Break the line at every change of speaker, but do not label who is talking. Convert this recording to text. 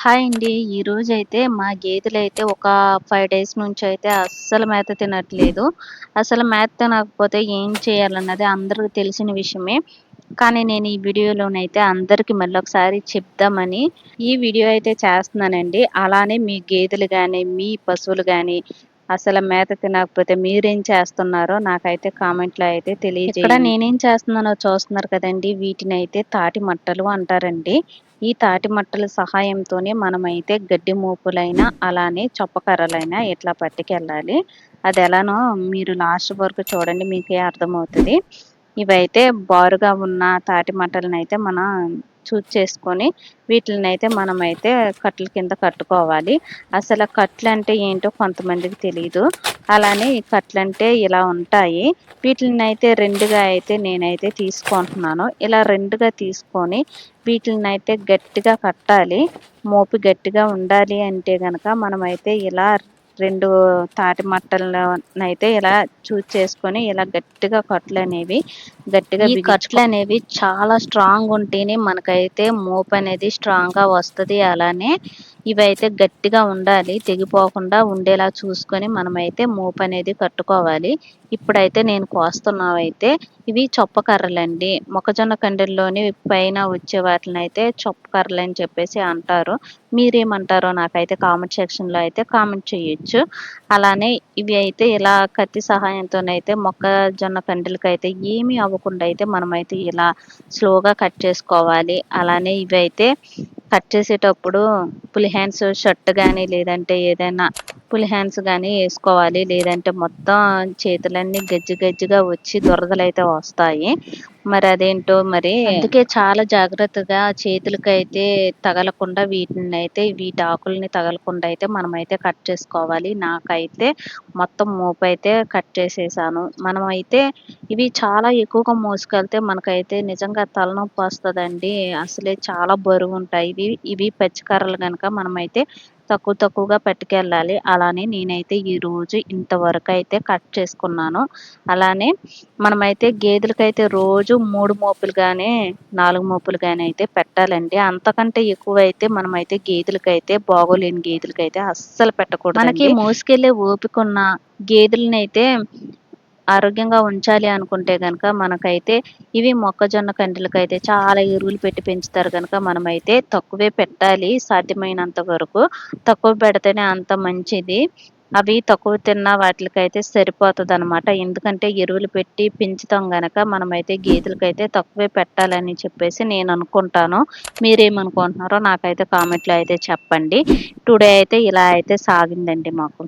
Hi అండి. ఈరోజు అయితే మా గేదెలు అయితే ఒక ఫైవ్ డేస్ నుంచి అయితే అస్సలు మేత తినట్లేదు. అసలు మేత తినకపోతే ఏం చేయాలన్నది అందరికీ తెలిసిన విషయమే. కానీ నేను ఈ వీడియోలోనైతే అందరికీ మళ్ళీ ఒకసారి చెప్దామని ఈ వీడియో అయితే చేస్తున్నానండి. అలానే మీ గేదెలు కానీ మీ పశువులు కానీ అసలు మేత తినకపోతే మీరేం చేస్తున్నారో నాకైతే కామెంట్లో అయితే తెలియజేయండి. ఇక్కడ నేనేం చేస్తున్నానో చూస్తున్నారు కదండి వీటిని అయితే తాటి మట్టలు అంటారండి. ఈ తాటి మట్టల సహాయంతోనే మనమైతే గడ్డి మోపులైనా అలానే చొప్పకర్రలైనా ఇట్లా పట్టుకెళ్ళాలి. అది ఎలానో మీరు లాస్ట్ వరకు చూడండి మీకే అర్థమవుతుంది. ఇవైతే బారుగా ఉన్న తాటి మట్టలను అయితే మనం చూస్ చేసుకొని వీటిని అయితే మనమైతే కట్టల కింద కట్టుకోవాలి. అసలు కట్లు అంటే ఏంటో కొంతమందికి తెలియదు అలానే ఈ కట్లు అంటే ఇలా ఉంటాయి. వీటిని అయితే రెండుగా అయితే నేనైతే తీసుకుంటున్నాను. ఇలా రెండుగా తీసుకొని వీటిని అయితే గట్టిగా కట్టాలి. మోపి గట్టిగా ఉండాలి అంటే కనుక మనమైతే ఇలా రెండు తాటి మట్టలను అయితే ఇలా చూస్ చేసుకొని ఇలా గట్టిగా కట్లు అనేవి గట్టిగా ఈ కట్లు అనేవి చాలా స్ట్రాంగ్ ఉంటేనే మనకైతే మోపు అనేది స్ట్రాంగ్గా వస్తుంది. అలానే ఇవైతే గట్టిగా ఉండాలి తెగిపోకుండా ఉండేలా చూసుకొని మనమైతే మోపు అనేది కట్టుకోవాలి. ఇప్పుడైతే నేను కోస్తున్నావైతే ఇవి చొప్ప కర్రలండి. మొక్కజొన్న కండెల్లోని పైన వచ్చే వాటిని అయితే చొప్ప కర్రలు అని చెప్పేసి అంటారు. మీరేమంటారో నాకైతే కామెంట్ సెక్షన్లో అయితే కామెంట్ చేయొచ్చు. అలానే ఇవి అయితే ఇలా కత్తి సహాయంతోనైతే మొక్కజొన్న కండెలకి అయితే ఏమీ అవ్వకుండా అయితే మనమైతే ఇలా స్లోగా కట్ చేసుకోవాలి. అలానే ఇవి అయితే కట్ చేసేటప్పుడు ఫుల్ హ్యాండ్స్ షర్ట్ కానీ లేదంటే ఏదైనా ఫుల్ హ్యాండ్స్ కానీ వేసుకోవాలి. లేదంటే మొత్తం చేతులన్నీ గజ్జి గజ్జిగా వచ్చి దురదలు అయితే వస్తాయి. మరి అదేంటో మరి అందుకే చాలా జాగ్రత్తగా చేతులకి అయితే తగలకుండా వీటిని అయితే వీటి ఆకుల్ని తగలకుండా అయితే మనమైతే కట్ చేసుకోవాలి. నాకైతే మొత్తం మోపు అయితే కట్ చేసేసాను. మనం అయితే ఇవి చాలా ఎక్కువగా మోసుకెళ్తే మనకైతే నిజంగా తలనొప్పి వస్తుందండి. అసలే చాలా బరువు ఉంటాయి. ఇవి ఇవి పచ్చికర్రలు కనుక మనమైతే తక్కువ తక్కువగా పట్టుకెళ్ళాలి. అలానే నేనైతే ఈరోజు ఇంతవరకు అయితే కట్ చేసుకున్నాను. అలానే మనమైతే గేదెలకైతే రోజు మూడు మోపులు కానీ నాలుగు మోపులు కానీ అయితే పెట్టాలండి. అంతకంటే ఎక్కువ అయితే మనమైతే గేదెలకైతే బాగోలేని గేదెలకైతే అస్సలు పెట్టకూడదు మనకి మోసుకెళ్ళే ఓపిక ఉన్న గేదెలని అయితే ఆరోగ్యంగా ఉంచాలి అనుకుంటే కనుక మనకైతే ఇవి మొక్కజొన్న కండలకైతే చాలా ఎరువులు పెట్టి పెంచుతారు కనుక మనమైతే తక్కువే పెట్టాలి సాధ్యమైనంత వరకు. తక్కువ పెడితేనే అంత మంచిది. అవి తక్కువ తిన్న వాటికైతే సరిపోతుంది అనమాట ఎందుకంటే ఎరువులు పెట్టి పెంచుతాం గనక మనమైతే గేదెలకైతే తక్కువే పెట్టాలని చెప్పేసి నేను అనుకుంటాను. మీరేమనుకుంటున్నారో నాకైతే కామెంట్లో అయితే చెప్పండి. టుడే అయితే ఇలా అయితే సాగిందండి మాకు.